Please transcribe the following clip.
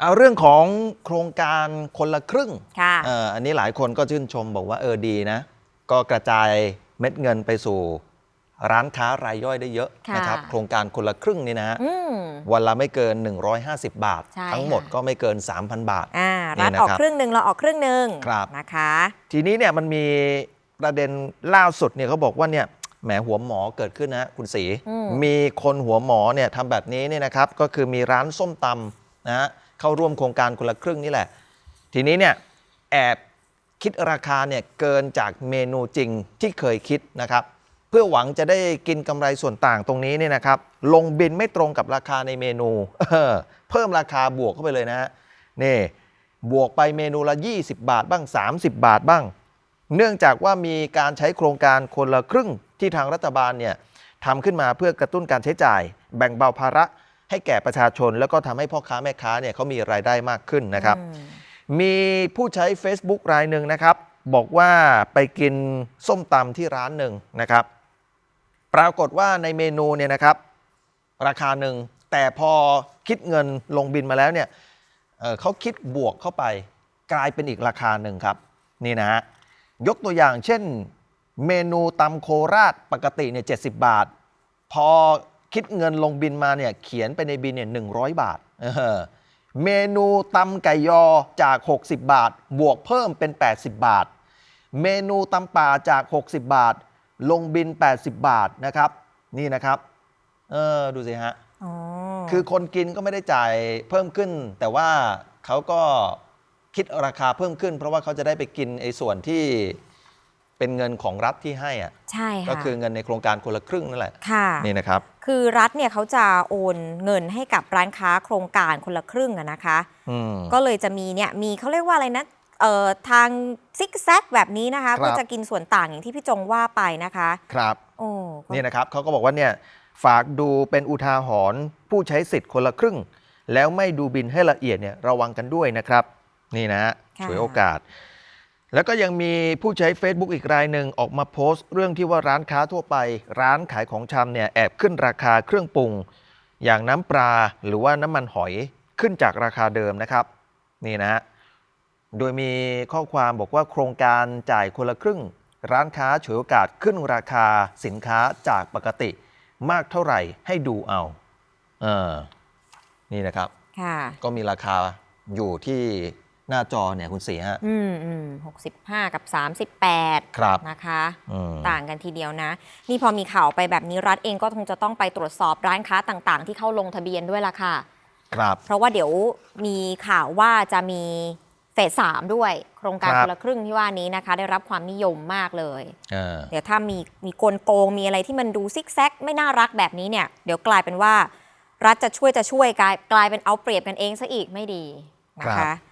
เอาเรื่องของโครงการคนละครึ่งค่ะเอ่ออันนี้หลายคนก็ชื่นชมบอกว่าเออดีนะ ก็กระจายเม็ดเงินไปสู่ ร้านค้ารายย่อยได้เยอะค่ะนะครับ โครงการคนละครึ่งนี่นะฮะอืมวันละไม่เกิน 150 บาทใช่ทั้งหมดค่ะก็ไม่เกิน 3,000 บาทอ่านี่รัฐนะออกครับครึ่งหนึ่งเราออกครึ่งหนึ่งครับนะคะ ทีนี้เนี่ยมันมีประเด็นล่าสุดเนี่ยเขาบอกว่าเนี่ยแหมหัวหมอเกิดขึ้นนะฮะคุณศรีอืมมีคนหัวหมอเนี่ยทำแบบนี้เนี่ยนะครับ ก็คือมีร้านส้มตำนะฮะ เข้าร่วมโครงการคนละครึ่งนี่แหละ ทีนี้เนี่ยแอบคิดราคาเนี่ยเกินจากเมนูจริงที่เคยคิดนะครับ เพื่อหวังจะได้กินกำไรส่วนต่างตรงนี้เนี่ยนะครับ ลงบินไม่ตรงกับราคาในเมนูเออเพิ่มราคาบวกเข้าไปเลยนะฮะนี่บวกไปเมนูละ 20 บาทบ้าง 30 บาทบ้าง เนื่องจากว่ามีการใช้โครงการคนละครึ่งที่ทางรัฐบาลเนี่ยทำขึ้นมาเพื่อกระตุ้นการใช้จ่าย แบ่งเบาภาระ ให้แก่ประชาชน แล้วก็ทำให้พ่อค้าแม่ค้าเนี่ยเขามีรายได้มากขึ้นนะครับอืมมีผู้ใช้ Facebook รายหนึ่งนะครับ บอกว่าไปกินส้มตำที่ร้านหนึ่งนะครับ ปรากฏว่าในเมนูเนี่ยนะครับ ราคาหนึ่งแต่พอคิดเงินลงบินมาแล้วเนี่ยเอ่อเขาคิดบวกเข้าไปกลายเป็นอีกราคาหนึ่งครับนี่นะฮะยกตัวอย่างเช่น เมนูตำโคราชปกติเนี่ยเจ็บาท พอ คิดเงินลงบินมาเนี่ยเขียนไปในบินเนี่ยหนึ่งบาทเออเมนูตำไก่ยอจาก 60 บาท บวกเพิ่มเป็น 80 บาท เมนูตำป่าจาก 60 บาท ลงบิน 80 บาทนะครับ นี่นะครับเออดูสิฮะอ๋อคือคนกินก็ไม่ได้จ่ายเพิ่มขึ้น แต่ว่าเขาก็คิดราคาเพิ่มขึ้น เพราะว่าเขาจะได้ไปกินไอ้ส่วนที่เป็นเงินของรัฐที่ให้อะใช่ค่ะก็คือเงินในโครงการคนละครึ่งนั่นแหละค่ะนี่นะครับ คือรัฐเนี่ยเขาจะโอนเงินให้กับร้านค้าโครงการคนละครึ่งอะนะคะอืมก็เลยจะมีเนี่ยมีเขาเรียกว่าอะไรนะเอ่อทางซิกแซกแบบนี้นะคะครับก็จะกินส่วนต่างอย่างที่พี่จงว่าไปนะคะ ครับโอ้ก็นี่นะครับเขาก็บอกว่าเนี่ยฝากดูเป็นอุทาหรณ์ผู้ใช้สิทธิ์คนละครึ่ง แล้วไม่ดูบินให้ละเอียดเนี่ยระวังกันด้วยนะครับ นี่นะฮะค่ะฉวยโอกาส แล้วก็ยังมีผู้ใช้ Facebook อีกรายหนึ่งออกมาโพสต์ เรื่องที่ว่าร้านค้าทั่วไป ร้านขายของชำเนี่ยแอบขึ้นราคาเครื่องปรุง อย่างน้ำปลาหรือว่าน้ำมันหอยขึ้นจากราคาเดิมนะครับ นี่นะฮะโดยมีข้อความบอกว่าโครงการจ่ายคนละครึ่ง ร้านค้าฉวยโอกาสขึ้นราคาสินค้าจากปกติมากเท่าไหร่ให้ดูเอาเออนี่นะครับค่ะก็มีราคาอยู่ที่ หน้าจอเนี่ยคุณสีฮะ อืมอืมหกสิบห้ากับสามสิบแปดครับนะคะ อืม ต่างกันทีเดียวนะ นี่พอมีข่าวไปแบบนี้รัฐเองก็คงจะต้องไปตรวจสอบร้านค้าต่างๆ ที่เข้าลงทะเบียนด้วยล่ะค่ะ ครับ เพราะว่าเดี๋ยวมีข่าวว่าจะมีเฟสสามด้วย โครงการครับ คนละครึ่งที่ว่านี้นะคะ ได้รับความนิยมมากเลย เออ เดี๋ยวถ้ามีมีกลโกงมีอะไรที่มันดูซิกแซกไม่น่ารักแบบนี้เนี่ย เดี๋ยวกลายเป็นว่า รัฐจะช่วยจะช่วยกลายกลายเป็นเอาเปรียบกันเองซะอีกไม่ดีนะครัคะ บ